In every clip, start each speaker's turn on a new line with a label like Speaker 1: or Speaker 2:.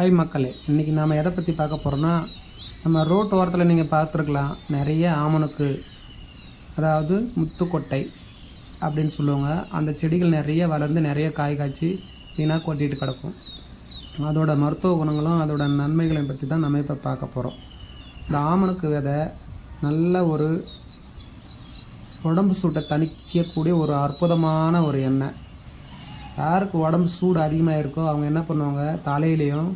Speaker 1: Hi மக்களே இன்றைக்கி நாம் எதை பற்றி பார்க்க போகிறோன்னா நம்ம ரோட் ஓரத்தில் நீங்கள் பார்த்துருக்கலாம் நிறைய ஆமணக்கு அதாவது முத்துக்கொட்டை அப்படின்னு சொல்லுவாங்க. அந்த செடிகள் நிறைய வளர்ந்து நிறைய காய் காய்ச்சி வீணாக கொட்டிகிட்டு கிடக்கும். அதோட மருத்துவ குணங்களும் அதோட நன்மைகளையும் பற்றி தான் நம்ம இப்போ பார்க்க போகிறோம் இந்த ஆமணக்கு விதை நல்ல ஒரு உடம்பு சூட்டை தணிக்கக்கூடிய ஒரு அற்புதமான ஒரு எண்ணெய். யாருக்கு உடம்பு சூடு அதிகமாக இருக்கோ அவங்க என்ன பண்ணுவாங்க தலையிலையும்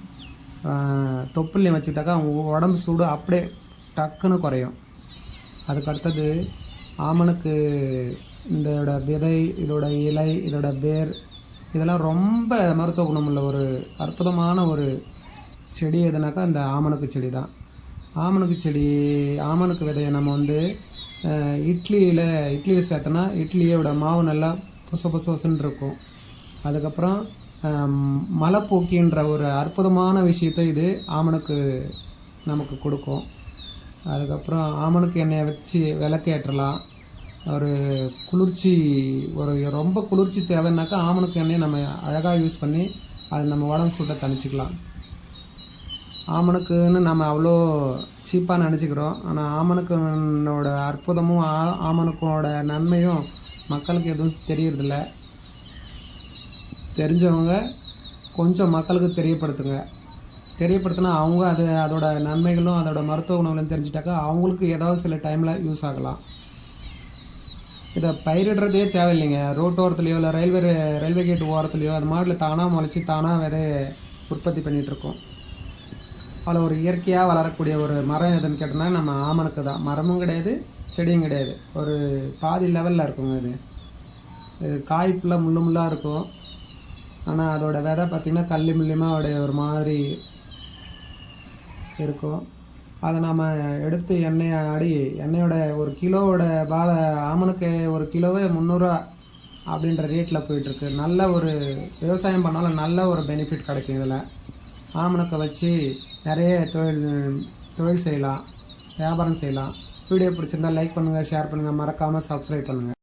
Speaker 1: தொப்புலையும் வச்சுக்கிட்டாக்கா அவங்க உடம்பு சூடு அப்படியே டக்குன்னு குறையும். அதுக்கு அடுத்தது ஆமணக்கு இதோட விதை இதோட இலை இதோட வேர் இதெல்லாம் ரொம்ப மருத்துவ குணமுள்ள ஒரு அற்புதமான ஒரு செடி எதுனாக்கா இந்த ஆமணக்கு செடி தான். ஆமணக்கு செடி ஆமணக்கு விதையை நம்ம வந்து இட்லியில் இட்லியை சேர்த்தோன்னா இட்லியோட மாவு நல்லா பொச பொச புசுன்னு இருக்கும். அதுக்கப்புறம் மலைப்போக்கின்ற ஒரு அற்புதமான விஷயத்தை இது ஆமனுக்கு நமக்கு கொடுக்கும். அதுக்கப்புறம் ஆமணக்கு எண்ணெயை வச்சு விளக்கேற்றலாம் ஒரு குளிர்ச்சி ஒரு ரொம்ப குளிர்ச்சி தேவைன்னாக்கா ஆமனுக்கு எண்ணெயை நம்ம அழகாக யூஸ் பண்ணி அது நம்ம உடம்பு சூட்டை தணிச்சிக்கலாம். ஆமணக்குன்னு நம்ம அவ்வளோ சீப்பாக நினச்சிக்கிறோம். ஆனால் ஆமனுக்குனோட அற்புதமும் ஆ- ஆமணக்கோட நன்மையும் மக்களுக்கு எதுவும் தெரியறதில்ல. தெரிஞ்சவங்க கொஞ்சம் மக்களுக்கு தெரியப்படுத்துங்க. தெரியப்படுத்தினா அவங்க அது அதோட நன்மைகளும் அதோட மருத்துவ குணங்களும் தெரிஞ்சிட்டாக்கா அவங்களுக்கு ஏதாவது சில டைமில் யூஸ் ஆகலாம். இதை பயிரிடுறதே தேவையில்லைங்க. ரோட்டோரத்துலையோ இல்லை ரயில்வே ரயில்வே கேட் ஓரத்துலையோ அது மாட்டில் தானாக முளைச்சி தானாக விதைய உற்பத்தி பண்ணிகிட்ருக்கோம் அதில் ஒரு இயற்கையாக வளரக்கூடிய ஒரு மரம் எதுன்னு கேட்டோம்னா நம்ம ஆமணக்கு தான். மரமும் கிடையாது செடியும் கிடையாது. ஒரு பாதி லெவலில் இருக்குங்க இது. இது காய் ஃபுல்லாக முள்ளு முள்ளாக இருக்கும். ஆனால் அதோட விதை பார்த்திங்கன்னா கல் மில்லியமாக அதோடைய ஒரு மாதிரி இருக்கும். அதை நாம் எடுத்து எண்ணெயை ஆடி எண்ணெயோட ஒரு கிலோவோட பாத ஆமனுக்கு ஒரு கிலோவே முந்நூறுரூவா அப்படின்ற ரேட்டில் போயிட்டுருக்கு. நல்ல ஒரு விவசாயம் பண்ணாலும் நல்ல ஒரு பெனிஃபிட் கிடைக்கும் இதில். ஆமணக்கை வச்சு நிறைய தொழில் தொழில் செய்யலாம் வியாபாரம் செய்யலாம். வீடியோ பிடிச்சிருந்தா லைக் பண்ணுங்கள் ஷேர் பண்ணுங்கள் மறக்காமல் சப்ஸ்கிரைப் பண்ணுங்கள்